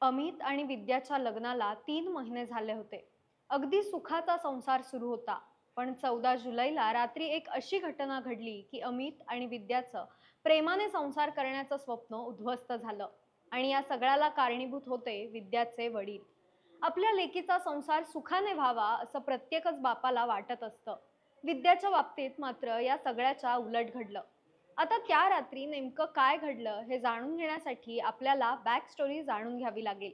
अमित आणि विद्याच्या लग्नाला तीन महिने झाले होते. अगदी सुखाचा संसार सुरू होता. पण चौदा जुलैला रात्री एक अशी घटना घडली की अमित आणि विद्याचं प्रेमाने संसार करण्याचं स्वप्न उद्ध्वस्त झालं आणि या सगळ्याला कारणीभूत होते विद्याचे वडील. आपल्या लेकीचा संसार सुखाने व्हावा असं प्रत्येकच बापाला वाटत असतं. विद्याच्या बाबतीत मात्र या सगळ्याच्या उलट घडलं. आता त्या रात्री नेमकं काय घडलं हे जाणून घेण्यासाठी आपल्याला बॅक स्टोरी जाणून घ्यावी लागेल.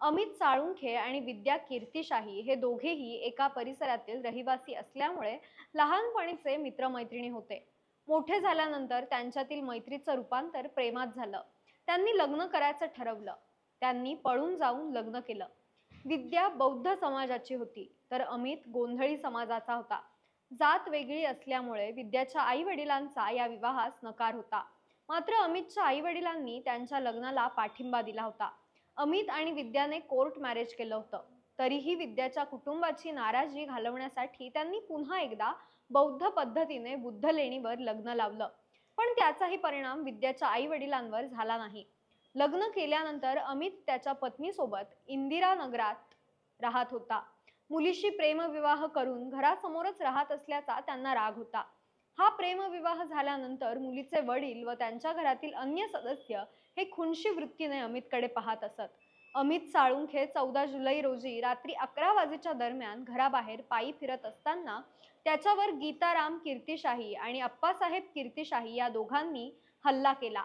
अमित साळुंखे आणि विद्या कीर्तिशाही हे दोघेही एका परिसरातील रहिवासी असल्यामुळे लहानपणीचे मित्रमैत्रिणी होते. मोठे झाल्यानंतर त्यांच्यातील मैत्रीचं रूपांतर प्रेमात झालं. त्यांनी लग्न करायचं ठरवलं. त्यांनी पळून जाऊन लग्न केलं. विद्या बौद्ध समाजाची होती तर अमित गोंधळी समाजाचा होता. जात वेगळी असल्यामुळे विद्याच्या आई वडिलांचा या विवाहास नकार होता. मात्र अमितच्या आई वडिलांनी त्यांच्या लग्नाला पाठिंबा दिला होता. अमित आणि विद्याने कोर्ट मॅरेज केलं होतं. तरीही विद्याच्या कुटुंबाची नाराजी घालवण्यासाठी त्यांनी पुन्हा एकदा बौद्ध पद्धतीने बुद्ध लेणीवर लग्न लावलं. पण त्याचाही परिणाम विद्याच्या आई वडिलांवर झाला नाही. लग्न केल्यानंतर अमित त्याच्या पत्नीसोबत इंदिरा नगरात राहत होता. मुलीशी प्रेमविवाह करून घरासमोरच राहत असल्याचा त्यांना राग होता. हा प्रेमविवाह झाल्यानंतर मुलीचे वडील व त्यांच्या घरातील अन्य सदस्य हे खुनशी वृत्तीने अमितकडे पाहत असत. अमित साळुंखे चौदा जुलै रोजी रात्री अकरा वाजेच्या दरम्यान घराबाहेर पायी फिरत असताना त्याच्यावर गीताराम कीर्तिशाही आणि अप्पासाहेब कीर्तिशाही या दोघांनी हल्ला केला.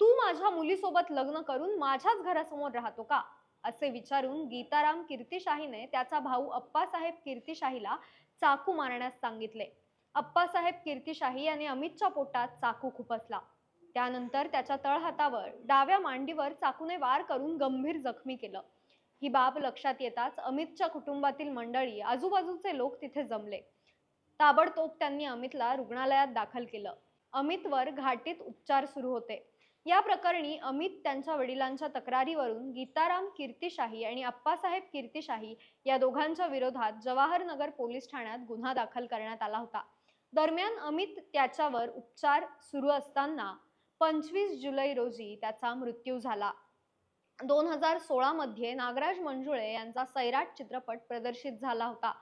तू माझ्या मुलीसोबत लग्न करून माझ्याच घरासमोर राहतो का? असे विचारून गीताराम कीर्तिशाहीने त्याचा भाऊ अप्पासाहेब कीर्तिशाहीला चाकू मारण्यास सांगितले. अप्पासाहेब कीर्तिशाही यांनी अमितच्या पोटात चाकू खुपसला. त्यानंतर त्याच्या तळहातावर डाव्या मांडीवर चाकूने वार करून गंभीर जखमी केलं. ही बाब लक्षात येताच अमितच्या कुटुंबातील मंडळी आजूबाजूचे लोक तिथे जमले. ताबडतोब त्यांनी अमितला रुग्णालयात दाखल केलं. अमितवर घाटीत उपचार सुरू होते. या प्रकरणी अमित त्यांच्या वडिलांच्या तक्रारीवरून गीताराम कीर्तिशाही आणि अप्पासाहेब कीर्तिशाही या दोघांच्या विरोधात जवाहरनगर पोलीस ठाण्यात गुन्हा दाखल करण्यात आला होता. दरम्यान अमित त्याच्यावर उपचार सुरू असताना पंचवीस जुलै रोजी त्याचा मृत्यू झाला. दोन हजार सोळामध्ये नागराज मंजुळे यांचा सैराट चित्रपट प्रदर्शित झाला होता.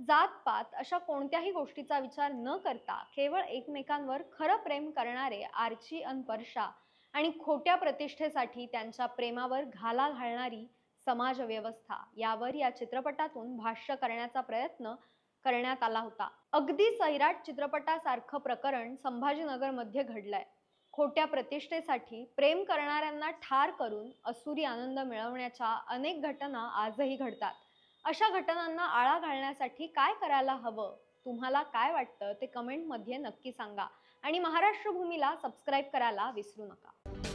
जात पात अशा कोणत्याही गोष्टीचा विचार न करता केवळ एकमेकांवर खरं प्रेम करणारे आर्ची अन परशा आणि खोट्या प्रतिष्ठेसाठी त्यांच्या प्रेमावर घाला घालणारी समाज व्यवस्था यावर या चित्रपटातून भाष्य करण्याचा प्रयत्न करण्यात आला होता. अगदी सैराट चित्रपटासारखं प्रकरण संभाजीनगरमध्ये घडलंय. खोट्या प्रतिष्ठेसाठी प्रेम करणाऱ्यांना ठार करून असुरी आनंद मिळवण्याच्या अनेक घटना आजही घडतात. अशा घटनांना आळा घालण्यासाठी काय करायला हवं? तुम्हाला काय वाटतं? ते कमेंटमध्ये नक्की सांगा. आणि महाराष्ट्र भूमीला सबस्क्राईब करायला विसरू नका.